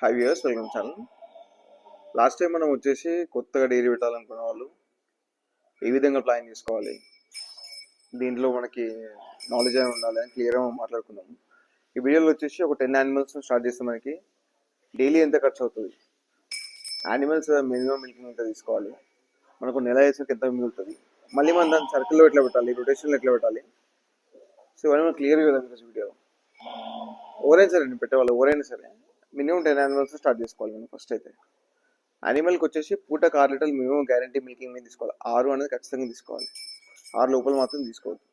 Hi viewers welcome channel last time మనం వచ్చేసి కొత్తగా డైరీ పెట్టాలనుకున్న వాళ్ళు ఏ విధంగా ప్లాన్ చేసుకోవాలి? దీంట్లో మనకి నాలెడ్జ్ అనేది ఉండాలి అని క్లియర్గా మాట్లాడుకున్నాము ఈ వీడియోలో వచ్చేసి ఒక టెన్ యానిమల్స్ స్టార్ట్ చేస్తే మనకి డైలీ ఎంత ఖర్చు అవుతుంది? యానిమల్స్ మినిమం మిల్కింగ్ ఎంత తీసుకోవాలి? మనకు నెల వేసరికి ఎంత మిగులుతుంది? మళ్ళీ మనం దాన్ని సర్కిల్లో ఎట్లా పెట్టాలి? రొటేషన్లో ఎట్లా పెట్టాలి? సో ఇవన్నీ మనం క్లియర్గా కదా వీడియో ఎవరైనా సరే అండి పెట్టేవాళ్ళు ఎవరైనా సరే. మినిమం టెన్ యానిమల్స్ స్టార్ట్ చేసుకోవాలి మనం ఫస్ట్ అయితే. యానిమల్కి వచ్చేసి పూటకు ఆరు లీటర్లు మినిమం గ్యారంటీ మిల్కింగ్ మీద తీసుకోవాలి. ఆరు అనేది ఖచ్చితంగా తీసుకోవాలి. ఆరు లోపల మాత్రం తీసుకోవద్దు.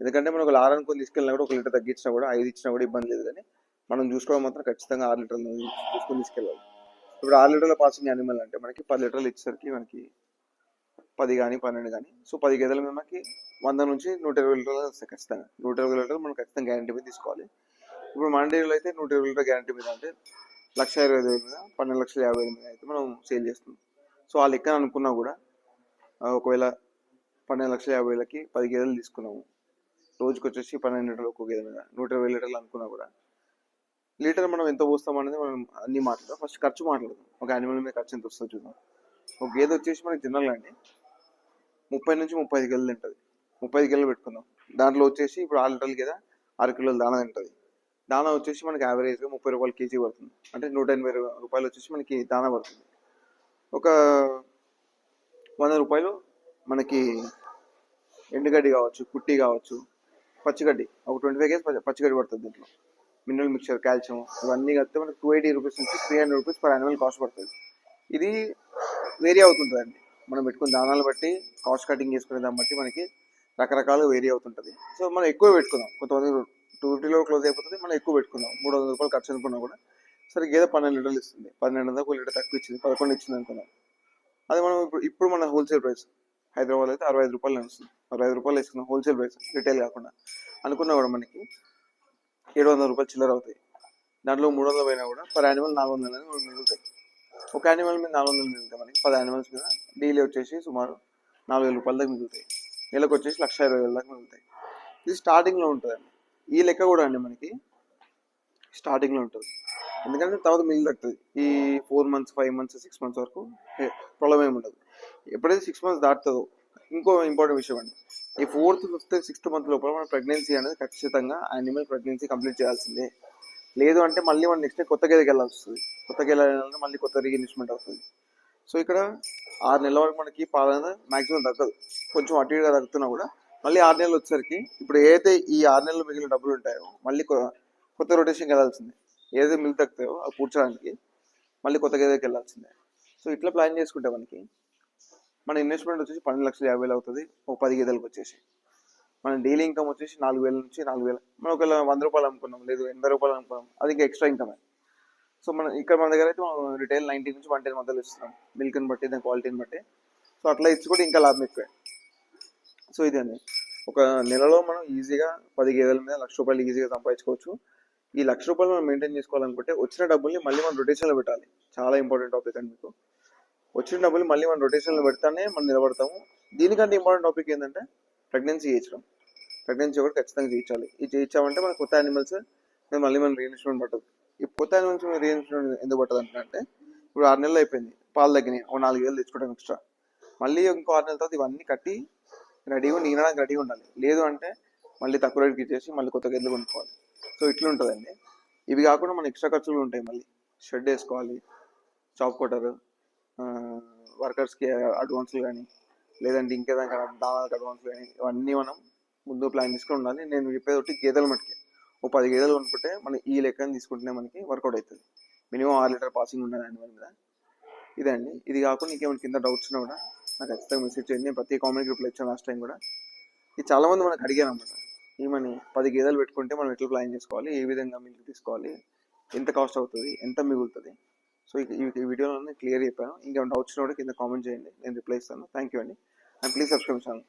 ఎందుకంటే మనం ఒక ఆరు అనుకుని తీసుకెళ్ళినా కూడా ఒక లీటర్ తగ్గించినా కూడా ఐదు ఇచ్చినా కూడా ఇబ్బంది లేదు కానీ మనం చూసుకోవడం మాత్రం ఖచ్చితంగా ఆరు లీటర్లు చూసుకొని తీసుకెళ్ళాలి. ఇప్పుడు ఆరు లీటర్ల పాసింగ్ యానిమల్ అంటే మనకి పది లీటర్లు ఇచ్చేసరికి మనకి పది కానీ పన్నెండు కానీ సో పది గేదెల మనకి వంద నుంచి నూట ఇరవై లీటర్లు వస్తాయి ఖచ్చితంగా. నూట ఇరవై లీటర్లు మనం ఖచ్చితంగా గ్యారంటీ మీద తీసుకోవాలి. ఇప్పుడు మన అయితే నూట ఇరవై లీటర్ గ్యారంటీ మీద అంటే లక్ష ఇరవై ఐదు వేల మీద పన్నెండు లక్షల యాభై వేల మీద అయితే మనం సేల్ చేస్తున్నాం. సో ఆ లెక్కన అనుకున్నా కూడా ఒకవేళ పన్నెండు లక్షల యాభై వేలకి పది గేదెలు తీసుకున్నాము. రోజుకి వచ్చేసి పన్నెండు లీటర్లు ఒక్కో గేదె మీద నూట ఇరవై లీటర్లు అనుకున్నా కూడా లీటర్ మనం ఎంత పోస్తాం అనేది మనం అన్ని మాట్లాడదాం. ఫస్ట్ ఖర్చు మాట్లాడదాం. ఒక యానిమల్ మీద ఖర్చు ఎంత వస్తుందో చూద్దాం. ఒక గేదె వచ్చేసి మనకి జనరల్గా అండి ముప్పై నుంచి ముప్పై ఐదు గేదెలు తింటుంది. ముప్పై ఐదు గేదెలు పెట్టుకుందాం. దాంట్లో వచ్చేసి ఇప్పుడు ఆరు లీటర్లు గేదె ఆరు కిలోలు దానా తింటుంది. దానా వచ్చేసి మనకి యావరేజ్గా ముప్పై రూపాయలు కేజీ పడుతుంది. అంటే నూట ఎనభై రూపాయలు వచ్చేసి మనకి దానా పడుతుంది. ఒక వంద రూపాయలు మనకి ఎండుగడ్డి కావచ్చు కుట్టి కావచ్చు పచ్చిగడ్డి. ఒక ట్వంటీ ఫైవ్ కేజీ పచ్చిగడ్డి పడుతుంది దీంట్లో. మినరల్ మిక్చర్ కాల్షియం ఇవన్నీ కలిపితే మనకి టూ ఎయిటీ రూపీస్ నుంచి three hundred rupees per annual cost పడుతుంది. ఇది వేరీ అవుతుంటుందండి. మనం పెట్టుకున్న దానాలు బట్టి కాస్ట్ కటింగ్ చేసుకునే దాన్ని బట్టి మనకి రకరకాలుగా వేరీ అవుతుంటుంది. సో మనం ఎక్కువ పెట్టుకుందాం. కొంతమంది టూ ఫిఫ్టీలో క్లోజ్ అయిపోతుంది. మనం ఎక్కువ పెట్టుకుందాం. మూడు వందల రూపాయలు ఖర్చు అనుకున్నా కూడా సరే గేదె పన్నెండు లీటర్లు ఇస్తుంది. పన్నెండు వందలు ఒక లీటర్ తక్కువ ఇచ్చింది. పదకొండు ఇచ్చింది అనుకున్నాం. అది మనం ఇప్పుడు ఇప్పుడు మన హోల్సేల్ ప్రైస్. హైదరాబాద్ అయితే అరవై ఐదు రూపాయలు నడుస్తుంది అరవై ఐదు రూపాయలు వేసుకున్నాం హోల్సేల్ ప్రైస్. రిటైల్ కాకుండా. అనుకున్నా కూడా మనకి ఏడు వందల రూపాయలు చిల్లర అవుతాయి. దాంట్లో మూడు వందలు పోయినా కూడా పర్ యానిమల్ నాలుగు వందలు అనేది మనకు మిగులుతాయి. ఒక యానిమల్ మీద నాలుగు వందలు మిగులుతాయి మనకి. పది యానిమల్స్ మీద డైలీ వచ్చేసి సుమారు నాలుగు వేల రూపాయల దాకా మిగులుతాయి. నెలకు వచ్చేసి లక్ష ఇరవై వేల దాకా మిగులుతాయి. ఇది స్టార్టింగ్లో ఉంటుందండి. ఈ లెక్క కూడా అండి మనకి స్టార్టింగ్లో ఉంటుంది. ఎందుకంటే తర్వాత మిగిలి తగ్గుతుంది ఈ four months five months six months వరకు ప్రాబ్లం ఏమి ఉండదు. ఎప్పుడైతే సిక్స్ మంత్స్ దాటుతుందో ఇంకో ఇంపార్టెంట్ విషయం అండి. ఈ ఫోర్త్ ఫిఫ్త్ సిక్స్త్ మంత్ లోపల మన ప్రెగ్నెన్సీ అనేది ఖచ్చితంగా యానిమల్ ప్రెగ్నెన్సీ కంప్లీట్ చేయాల్సిందే. లేదు అంటే మళ్ళీ మనం నెక్స్ట్ కొత్త గేదెకి వెళ్ళాల్సి వస్తుంది. కొత్త గేదె వెళ్ళాలంటే మళ్ళీ కొత్త రీఇన్వెస్ట్మెంట్ అవుతుంది. సో ఇక్కడ ఆరు నెలల వరకు మనకి పాలన మ్యాక్సిమం తగ్గదు. కొంచెం అటు ఇటుగా తగ్గుతున్నా కూడా మళ్ళీ ఆరు నెలలు వచ్చేసరికి ఇప్పుడు ఏదైతే ఈ ఆరు నెలలు మిగిలిన డబ్బులు ఉంటాయో మళ్ళీ కొత్త రొటేషన్కి వెళ్ళాల్సిందే. ఏదైతే మిగిలి తగ్గుతాయో అవి కూర్చోడానికి మళ్ళీ కొత్త గేదెకి వెళ్ళాల్సిందే. సో ఇట్లా ప్లాన్ చేసుకుంటే మనకి మన ఇన్వెస్ట్మెంట్ వచ్చేసి పన్నెండు లక్షల యాభై వేలు అవుతుంది ఒక పది గేదెలకు వచ్చేసి. మన డైలీ ఇన్కమ్ వచ్చేసి నాలుగు వేల నుంచి నాలుగు వేల. మనం ఒకవేళ వంద రూపాయలు అనుకున్నాం లేదు ఎనభై రూపాయలు అనుకున్నాం అది ఇంకా ఎక్స్ట్రా ఇన్కమ్ సో మనం ఇక్కడ మన దగ్గర అయితే మనం రిటైల్ నైన్టీ నుంచి వన్ టెన్ మధ్యలో ఇస్తున్నాం. మిల్క్ని బట్టి దాని క్వాలిటీని బట్టి. సో అట్లా ఇచ్చి కూడా ఇంకా లాభం ఎక్కువే. సో ఇది అండి. ఒక నెలలో మనం ఈజీగా పది గేదెల మీద లక్ష రూపాయలు ఈజీగా సంపాదించుకోవచ్చు. ఈ లక్ష రూపాయలు మనం మెయింటైన్ చేసుకోవాలనుకుంటే వచ్చిన డబ్బుల్ని మళ్ళీ మనం రొటేషన్లో పెట్టాలి. చాలా ఇంపార్టెంట్ టాపిక్ అండి మీకు. వచ్చిన డబ్బులు మళ్ళీ మనం రొటేషన్లో పెడితేనే మనం నిలబడతాము. దీనికంటే ఇంపార్టెంట్ టాపిక్ ఏంటంటే ప్రెగ్నెన్సీ చేయించడం. ప్రెగ్నెన్సీ ఒకటి ఖచ్చితంగా చేయించాలి. ఇది చేయించామంటే మన కొత్త యానిమల్స్ మళ్ళీ మనం రీఇన్వెస్ట్మెంట్ పట్టదు. ఈ కొత్త యానిమల్స్ రీఇన్వెస్ట్మెంట్ ఎందుకు పట్టదు అంటే ఇప్పుడు ఆరు నెలలు అయిపోయింది. పాలు తగ్గినాయి. ఒక నాలుగు వేలు తెచ్చుకోవడం ఎక్స్ట్రా మళ్ళీ ఇంకో ఆరు నెలల తర్వాత ఇవన్నీ కట్టి రెడీగా నీనడానికి రెడీగా ఉండాలి. లేదు అంటే మళ్ళీ తక్కువ రేటుకి ఇచ్చేసి మళ్ళీ కొత్త గేదెలు కొనుక్కోవాలి. సో ఇట్లా ఉంటుందండి ఇవి కాకుండా మన ఎక్స్ట్రా ఖర్చులు ఉంటాయి మళ్ళీ. షెడ్ వేసుకోవాలి చాప్ కొట్టరు వర్కర్స్కి అడ్వాన్స్లు కానీ లేదంటే ఇంకేదానికి దానాలకు అడ్వాన్స్ కానీ ఇవన్నీ మనం ముందు ప్లాన్ తీసుకుని ఉండాలి. నేను చెప్పేది ఒకటి గేదెల మట్టుకే. ఓ పది గేదెలు కొనుక్కుంటే మనం ఈ లెక్కని తీసుకుంటేనే మనకి వర్కౌట్ అవుతుంది. మినిమం ఆరు లీటర్ పాసింగ్ ఉండాలి యానిమల్ మీద. ఇదే అండి ఇది కాకుండా ఇంకేమైనా కింద డౌట్స్ ఉన్నా కూడా నాకు ఖచ్చితంగా మెసేజ్ చేయండి. నేను ప్రతి కామెంట్ రిప్లై ఇచ్చాను లాస్ట్ టైం కూడా. ఇది చాలా మంది మనకు అడిగారు అనమాట ఏమని? పది గేదెలు పెట్టుకుంటే మనం ఎట్లా ప్లాన్ చేసుకోవాలి? ఏ విధంగా మిల్క్ తీసుకోవాలి? ఎంత కాస్ట్ అవుతుంది? ఎంత మిగులుతుంది? సో ఈ వీడియోలో క్లియర్ చెప్పాను. ఇంకా డౌట్స్ కూడా కింద కామెంట్ చేయండి. నేను రిప్లై ఇస్తాను. థ్యాంక్ యూ అండి. And please subscribe channel